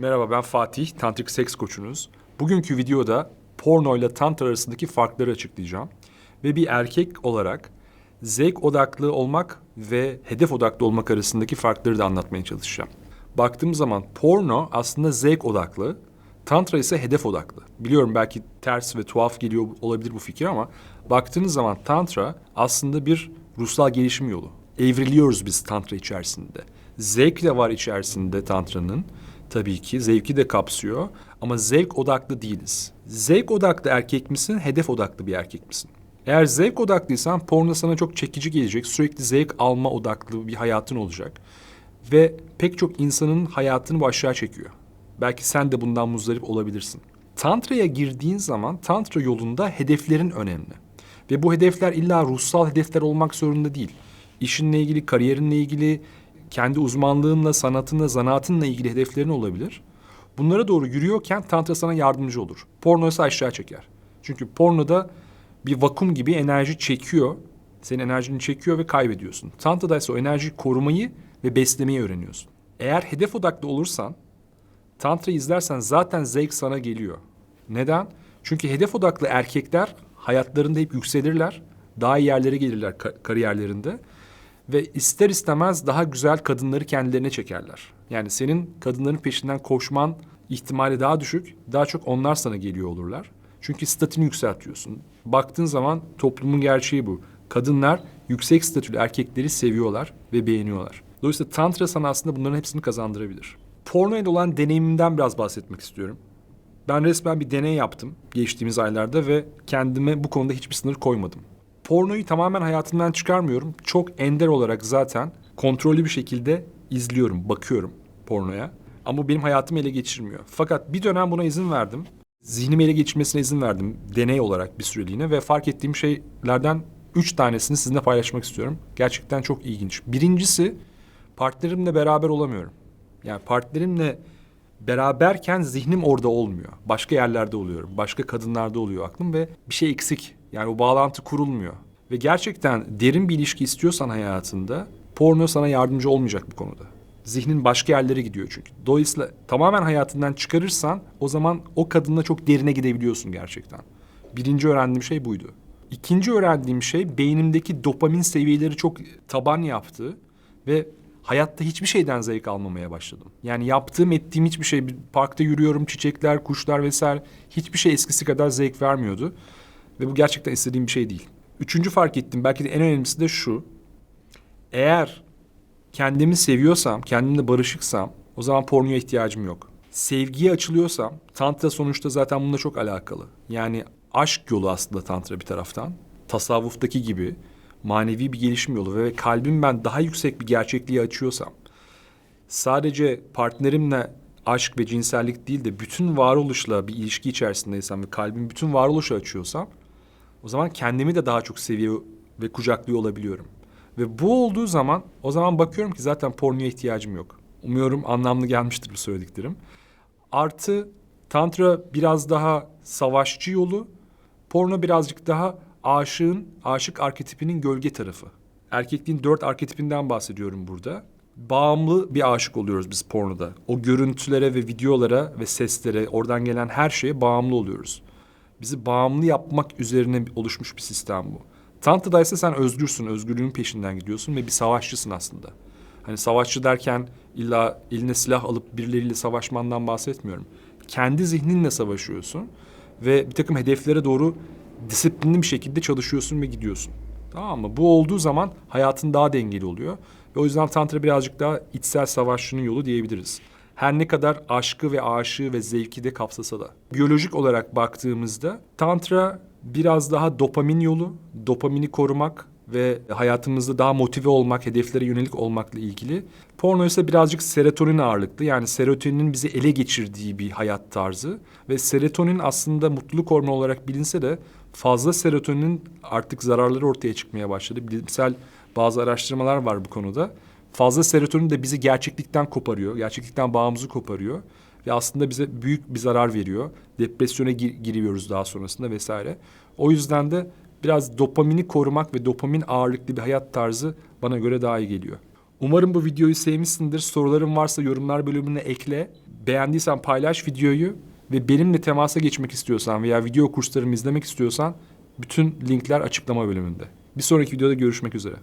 Merhaba ben Fatih, tantrik seks koçunuz. Bugünkü videoda porno ile tantra arasındaki farkları açıklayacağım. Ve bir erkek olarak zevk odaklı olmak ve hedef odaklı olmak arasındaki farkları da anlatmaya çalışacağım. Baktığım zaman porno aslında zevk odaklı, tantra ise hedef odaklı. Biliyorum belki ters ve tuhaf geliyor olabilir bu fikir ama baktığınız zaman tantra aslında bir ruhsal gelişim yolu. Evriliyoruz biz tantra içerisinde. Zevk de var içerisinde tantranın tabii ki. Zevki de kapsıyor ama zevk odaklı değiliz. Zevk odaklı erkek misin, hedef odaklı bir erkek misin? Eğer zevk odaklıysan porno sana çok çekici gelecek. Sürekli zevk alma odaklı bir hayatın olacak. Ve pek çok insanın hayatını bu aşağı çekiyor. Belki sen de bundan muzdarip olabilirsin. Tantra'ya girdiğin zaman tantra yolunda hedeflerin önemli. Ve bu hedefler illa ruhsal hedefler olmak zorunda değil. İşinle ilgili, kariyerinle ilgili, kendi uzmanlığınla, sanatınla, zanaatınla ilgili hedeflerin olabilir. Bunlara doğru yürüyorken tantra sana yardımcı olur. Porno ise aşağı çeker. Çünkü pornoda bir vakum gibi enerji çekiyor. Senin enerjini çekiyor ve kaybediyorsun. Tantra'da ise o enerjiyi korumayı ve beslemeyi öğreniyorsun. Eğer hedef odaklı olursan, Tantra izlersen zaten zevk sana geliyor. Neden? Çünkü hedef odaklı erkekler hayatlarında hep yükselirler. Daha iyi yerlere gelirler ka- kariyerlerinde. Ve ister istemez daha güzel kadınları kendilerine çekerler. Yani senin kadınların peşinden koşman ihtimali daha düşük. Daha çok onlar sana geliyor olurlar. Çünkü statünü yükseltiyorsun. Baktığın zaman toplumun gerçeği bu. Kadınlar yüksek statülü erkekleri seviyorlar ve beğeniyorlar. Dolayısıyla tantra sana aslında bunların hepsini kazandırabilir. Porno ile olan deneyimimden biraz bahsetmek istiyorum. Ben resmen bir deney yaptım geçtiğimiz aylarda ve kendime bu konuda hiçbir sınır koymadım. Pornoyu tamamen hayatımdan çıkarmıyorum. Çok ender olarak zaten kontrollü bir şekilde izliyorum, bakıyorum pornoya. Ama bu benim hayatımı ele geçirmiyor. Fakat bir dönem buna izin verdim. Zihnimi ele geçirmesine izin verdim deney olarak bir süreliğine ve fark ettiğim şeylerden üç tanesini sizinle paylaşmak istiyorum. Gerçekten çok ilginç. Birincisi partnerimle beraber olamıyorum. Yani partnerimle beraberken zihnim orada olmuyor. Başka yerlerde oluyorum. Başka kadınlarda oluyor aklım ve bir şey eksik. Yani o bağlantı kurulmuyor. Ve gerçekten derin bir ilişki istiyorsan hayatında porno sana yardımcı olmayacak bu konuda. Zihnin başka yerlere gidiyor çünkü. Dolayısıyla tamamen hayatından çıkarırsan o zaman o kadınla çok derine gidebiliyorsun gerçekten. Birinci öğrendiğim şey buydu. İkinci öğrendiğim şey beynimdeki dopamin seviyeleri çok taban yaptı ve hayatta hiçbir şeyden zevk almamaya başladım. Yani yaptığım ettiğim hiçbir şey, parkta yürüyorum, çiçekler, kuşlar vesaire hiçbir şey eskisi kadar zevk vermiyordu. Ve bu gerçekten istediğim bir şey değil. Üçüncü fark ettim, belki de en önemlisi de şu. Eğer kendimi seviyorsam, kendimle barışıksam o zaman pornoya ihtiyacım yok. Sevgiye açılıyorsam, tantra sonuçta zaten bununla çok alakalı. Yani aşk yolu aslında tantra bir taraftan. Tasavvuftaki gibi manevi bir gelişim yolu ve kalbim ben daha yüksek bir gerçekliği açıyorsam, sadece partnerimle aşk ve cinsellik değil de bütün varoluşla bir ilişki içerisindeysem ve kalbim bütün varoluşu açıyorsam, o zaman kendimi de daha çok seviyor ve kucaklıyor olabiliyorum. Ve bu olduğu zaman o zaman bakıyorum ki zaten pornoya ihtiyacım yok. Umuyorum anlamlı gelmiştir bu söylediklerim. Artı tantra biraz daha savaşçı yolu, porno birazcık daha aşığın, aşık arketipinin gölge tarafı. Erkekliğin dört arketipinden bahsediyorum burada. Bağımlı bir aşık oluyoruz biz pornoda. O görüntülere ve videolara ve seslere, oradan gelen her şeye bağımlı oluyoruz. Bizi bağımlı yapmak üzerine oluşmuş bir sistem bu. Tantra'da ise sen özgürsün, özgürlüğün peşinden gidiyorsun ve bir savaşçısın aslında. Hani savaşçı derken illa eline silah alıp birileriyle savaşmandan bahsetmiyorum. Kendi zihninle savaşıyorsun ve bir takım hedeflere doğru disiplinli bir şekilde çalışıyorsun ve gidiyorsun. Tamam mı? Bu olduğu zaman hayatın daha dengeli oluyor. Ve o yüzden Tantra birazcık daha içsel savaşçının yolu diyebiliriz. Her ne kadar aşkı ve aşığı ve zevki de kapsasa da. Biyolojik olarak baktığımızda Tantra biraz daha dopamin yolu, dopamini korumak ve hayatımızda daha motive olmak, hedeflere yönelik olmakla ilgili. Porno ise birazcık serotonin ağırlıklı. Yani serotoninin bizi ele geçirdiği bir hayat tarzı. Ve serotonin aslında mutluluk hormonu olarak bilinse de fazla serotoninin artık zararları ortaya çıkmaya başladı. Bilimsel bazı araştırmalar var bu konuda. Fazla serotonin de bizi gerçeklikten koparıyor. Gerçeklikten bağımızı koparıyor. Ve aslında bize büyük bir zarar veriyor. Depresyona gir- giriyoruz daha sonrasında vesaire. O yüzden de biraz dopamini korumak ve dopamin ağırlıklı bir hayat tarzı bana göre daha iyi geliyor. Umarım bu videoyu sevmişsindir. Soruların varsa yorumlar bölümüne ekle. Beğendiysen paylaş videoyu ve benimle temasa geçmek istiyorsan veya video kurslarımı izlemek istiyorsan bütün linkler açıklama bölümünde. Bir sonraki videoda görüşmek üzere.